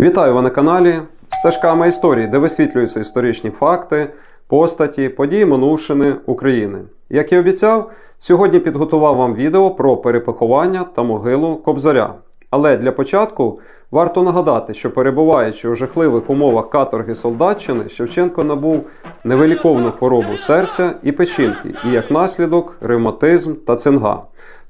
Вітаю ви на каналі Стежками історії, де висвітлюються історичні факти, постаті, події минувшини України. Як і обіцяв, сьогодні підготував вам відео про перепоховання та могилу Кобзаря. Але для початку варто нагадати, що перебуваючи у жахливих умовах каторги Солдатчини, Шевченко набув невиліковну хворобу серця і печінки, і як наслідок ревматизм та цинга.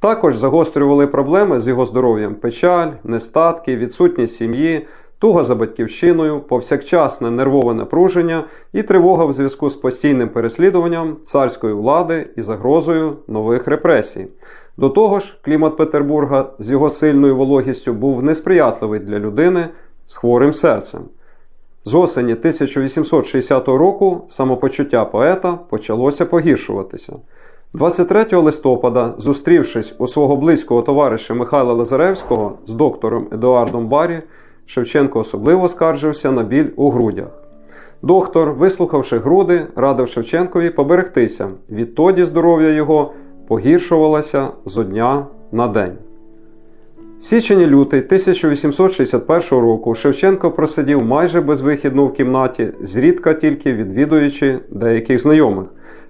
Також загострювали проблеми з його здоров'ям печаль, нестатки, відсутність сім'ї, туга за батьківщиною, повсякчасне нервове напруження і тривога в зв'язку з постійним переслідуванням царської влади і загрозою нових репресій. До того ж, клімат Петербурга з його сильною вологістю був несприятливий для людини з хворим серцем. З осені 1860 року самопочуття поета почалося погіршуватися. 23 листопада, зустрівшись у свого близького товариша Михайла Лазаревського з доктором Едуардом Барі, Шевченко особливо скаржився на біль у грудях. Доктор, вислухавши груди, радив Шевченкові поберегтися. Відтоді здоров'я його погіршувалося зо дня на день. Січень лютий 1861 року Шевченко просидів майже безвихідно в кімнаті, зрідка тільки відвідуючи деяких знайомих.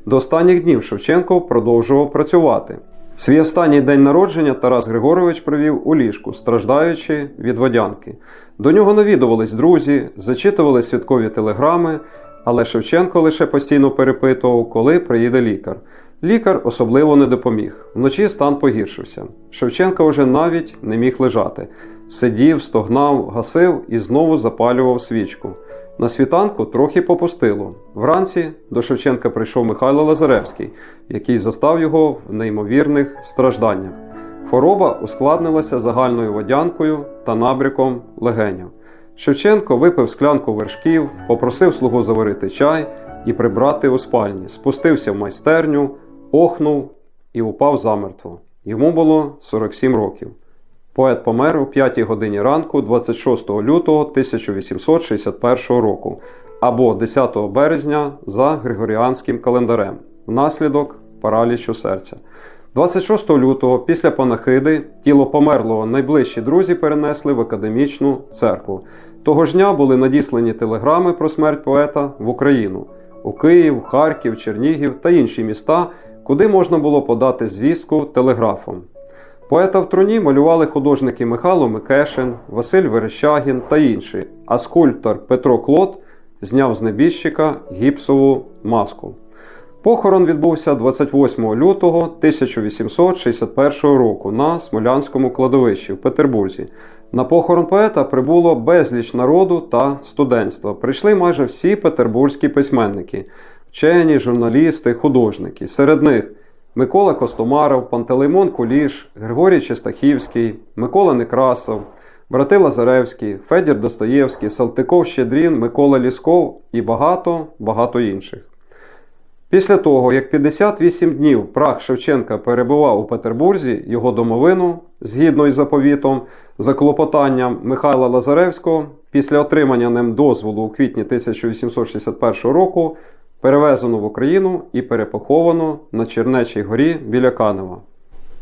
До останніх днів Шевченко продовжував працювати. Свій останній день народження Тарас Григорович провів у ліжку, страждаючи від водянки. До нього навідувались друзі, зачитували святкові телеграми, але Шевченко лише постійно перепитував, коли приїде лікар. Лікар особливо не допоміг. Вночі стан погіршився. Шевченко вже навіть не міг лежати. Сидів, стогнав, гасив і знову запалював свічку. На світанку трохи попустило. Вранці до Шевченка прийшов Михайло Лазаревський, який застав його в неймовірних стражданнях. Хвороба ускладнилася загальною водянкою та набряком легенів. Шевченко випив склянку вершків, попросив слугу заварити чай і прибрати у спальні, спустився в майстерню, охнув і упав замертво. Йому було 47 років. Поет помер у 5 годині ранку 26 лютого 1861 року або 10 березня за Григоріанським календарем внаслідок паралічу серця. 26 лютого після панахиди тіло померлого найближчі друзі перенесли в академічну церкву. Того ж дня були надіслані телеграми про смерть поета в Україну у Київ, Харків, Чернігів та інші міста, куди можна було подати звістку телеграфом. Поета в труні малювали художники Михайло Микешин, Василь Верещагін та інші, а скульптор Петро Клод зняв з небіжчика гіпсову маску. Похорон відбувся 28 лютого 1861 року на Смолянському кладовищі в Петербурзі. На похорон поета прибуло безліч народу та студентства. Прийшли майже всі петербурзькі письменники, вчені, журналісти, художники. Серед них Микола Костомаров, Пантелеймон Куліш, Григорій Чистахівський, Микола Некрасов, брати Лазаревські, Федір Достоєвський, Салтиков Щедрін, Микола Лісков і багато багато інших. Після того, як 58 днів прах Шевченка перебував у Петербурзі, його домовину, згідно із заповітом, за клопотанням Михайла Лазаревського, після отримання ним дозволу у квітні 1861 року, перевезено в Україну і перепоховано на Чернечій горі біля Канева.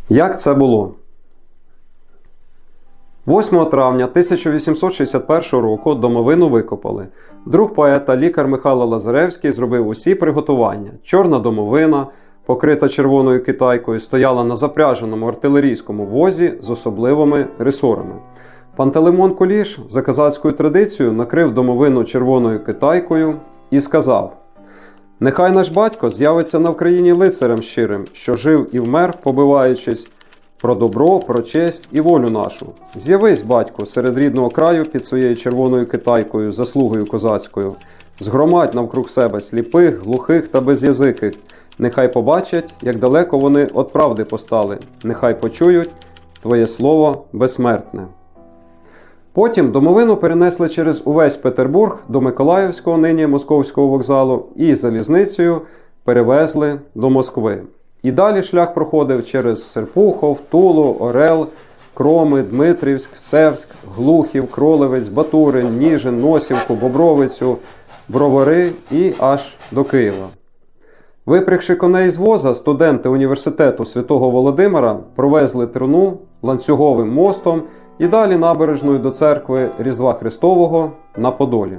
Як це було? 8 травня 1861 року домовину викопали. Друг поета, лікар Михайло Лазаревський, зробив усі приготування. Чорна домовина, покрита червоною китайкою, стояла на запряженому артилерійському возі з особливими ресорами. Пантелеймон Куліш за казацькою традицією накрив домовину червоною китайкою і сказав: Нехай наш батько з'явиться на Вкраїні лицарем щирим, що жив і вмер, побиваючись про добро, про честь і волю нашу. З'явись, батько, серед рідного краю під своєю червоною китайкою, заслугою козацькою, згромадь навкруг себе сліпих, глухих та безязиких. Нехай побачать, як далеко вони від правди постали, нехай почують Твоє слово безсмертне. Потім домовину перенесли через увесь Петербург до Миколаївського, нині Московського вокзалу, і залізницею перевезли до Москви. І далі шлях проходив через Серпухов, Тулу, Орел, Кроми, Дмитрівськ, Севськ, Глухів, Кролевець, Батурин, Ніжин, Носівку, Бобровицю, Бровари і аж до Києва. Випрягши коней з воза, студенти університету святого Володимира провезли труну ланцюговим мостом і далі набережною до церкви Різдва Христового на Подолі.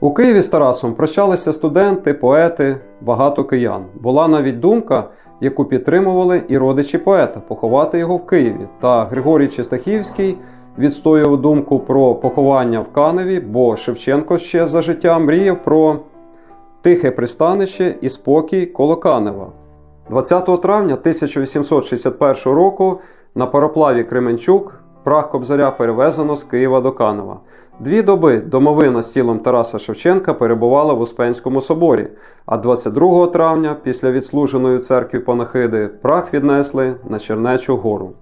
У Києві з Тарасом прощалися студенти, поети, багато киян. Була навіть думка, яку підтримували і родичі поета поховати його в Києві. Та Григорій Чистахівський відстоював думку про поховання в Каневі, бо Шевченко ще за життя мріяв про тихе пристанище і спокій коло Канева. 20 травня 1861 року на пароплаві Кременчук прах Кобзаря перевезено з Києва до Канева. Дві доби домовина з тілом Тараса Шевченка перебувала в Успенському соборі, а 22 травня, після відслуженої церкви панахиди, прах віднесли на Чернечу гору.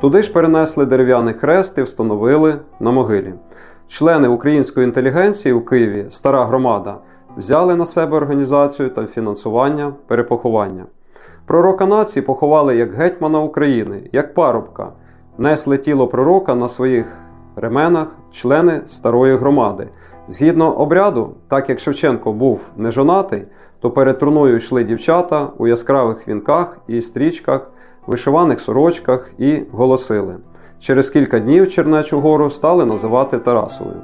Туди ж перенесли дерев'яний хрест і встановили на могилі. Члени української інтелігенції у Києві, стара громада, взяли на себе організацію та фінансування перепоховання. Пророка нації поховали як гетьмана України, як парубка, несли тіло пророка на своїх ременах члени старої громади. Згідно обряду, так як Шевченко був нежонатий, то перед труною йшли дівчата у яскравих вінках і стрічках, вишиваних сорочках і голосили. Через кілька днів Чернечу гору стали називати Тарасовою.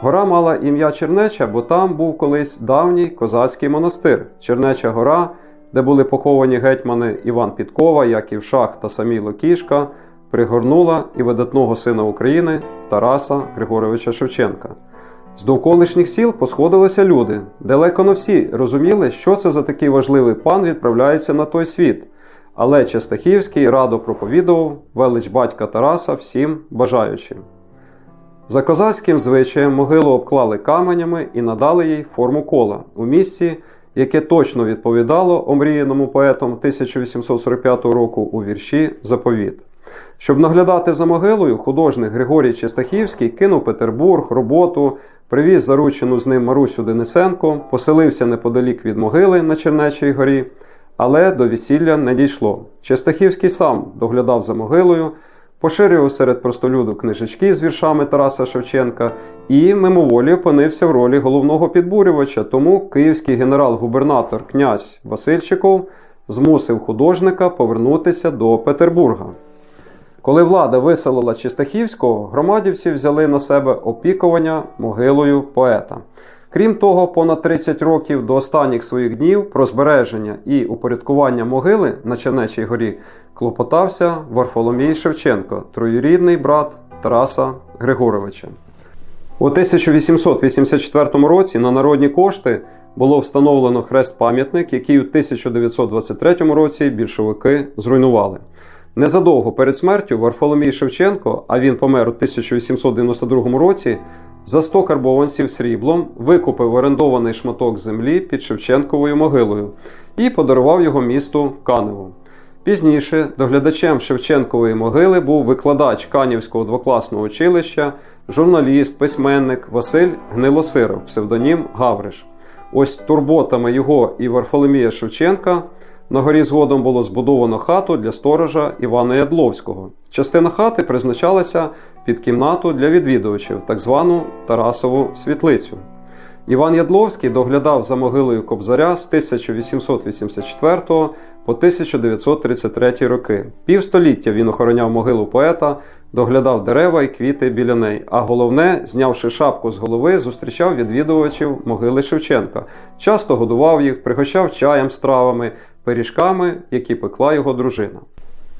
Гора мала ім'я Чернеча, бо там був колись давній козацький монастир Чернеча гора, де були поховані гетьмани Іван Підкова, Яків Шах та Саміло Кішка, пригорнула і видатного сина України Тараса Григоровича Шевченка. З довколишніх сіл посходилися люди. Далеко не всі розуміли, що це за такий важливий пан відправляється на той світ. Але Честахівський радо проповідував велич батька Тараса всім бажаючим. За козацьким звичаєм могилу обклали каменями і надали їй форму кола у місці, яке точно відповідало омріяному поетом 1845 року у вірші Заповіт. Щоб наглядати за могилою, художник Григорій Чистахівський кинув Петербург, роботу, привіз заручену з ним Марусю Денисенко, поселився неподалік від могили на Чернечій горі, але до весілля не дійшло. Чистахівський сам доглядав за могилою, поширював серед простолюду книжечки з віршами Тараса Шевченка і мимоволі опинився в ролі головного підбурювача. Тому київський генерал-губернатор князь Васильчиков змусив художника повернутися до Петербурга. Коли влада виселила Чистахівського, громадівці взяли на себе опікування могилою поета. Крім того, понад 30 років до останніх своїх днів про збереження і упорядкування могили на Чернечій горі клопотався Варфоломій Шевченко, троюрідний брат Тараса Григоровича. У 1884 році на народні кошти було встановлено хрест-пам'ятник, який у 1923 році більшовики зруйнували. Незадовго перед смертю Варфоломій Шевченко, а він помер у 1892 році, за 100 карбованців сріблом викупив орендований шматок землі під Шевченковою могилою і подарував його місту Каневу. Пізніше доглядачем Шевченкової могили був викладач Канівського двокласного училища, журналіст, письменник Василь Гнилосиров, псевдонім Гавриш. Ось турботами його і Варфоломія Шевченка на горі згодом було збудовано хату для сторожа Івана Ядловського. Частина хати призначалася під кімнату для відвідувачів, так звану Тарасову світлицю. Іван Ядловський доглядав за могилою Кобзаря з 1884 по 1933 роки. Півстоліття він охороняв могилу поета, доглядав дерева і квіти біля неї. А головне, знявши шапку з голови, зустрічав відвідувачів могили Шевченка. Часто годував їх, пригощав чаєм з травами, пиріжками, які пекла його дружина.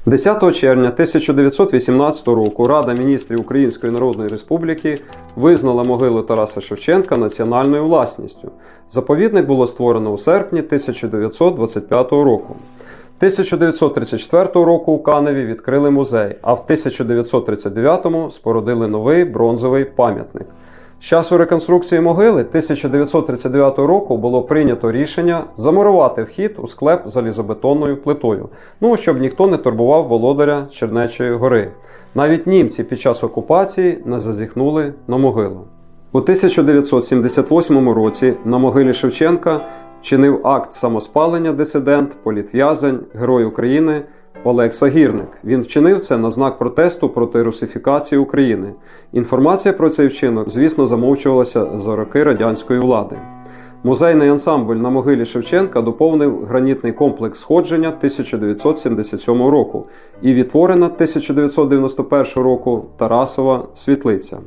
10 червня 1918 року Рада міністрів Української Народної Республіки визнала могилу Тараса Шевченка національною власністю. Заповідник було створено у серпні 1925 року. 1934 року у Каневі відкрили музей, а в 1939-му спорудили новий бронзовий пам'ятник. З часу реконструкції могили 1939 року було прийнято рішення замурувати вхід у склеп залізобетонною плитою, ну щоб ніхто не турбував володаря Чернечої гори. Навіть німці під час окупації не зазіхнули на могилу. У 1978 році на могилі Шевченка чинив акт самоспалення дисидент, політв'язень, Герой України Олег Сагірник. Він вчинив це на знак протесту проти русифікації України. Інформація про цей вчинок, звісно, замовчувалася за роки радянської влади. Музейний ансамбль на могилі Шевченка доповнив гранітний комплекс сходження 1977 року і відтворена 1991 року Тарасова світлиця.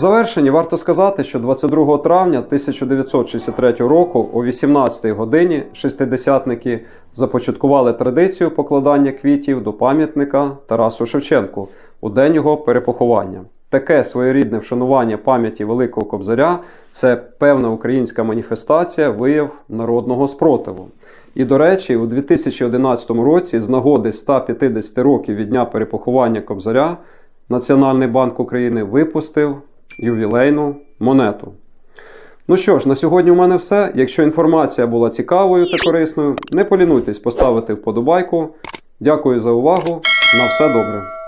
В завершенні варто сказати, що 22 травня 1963 року о 18 годині шестидесятники започаткували традицію покладання квітів до пам'ятника Тарасу Шевченку у день його перепоховання. Таке своєрідне вшанування пам'яті Великого Кобзаря це певна українська маніфестація, вияв народного спротиву. І, до речі, у 2011 році, з нагоди 150 років від дня перепоховання Кобзаря, Національний банк України випустив ювілейну монету. Ну що ж, на сьогодні у мене все. Якщо інформація була цікавою та корисною, не полінуйтесь поставити вподобайку. Дякую за увагу. На все добре.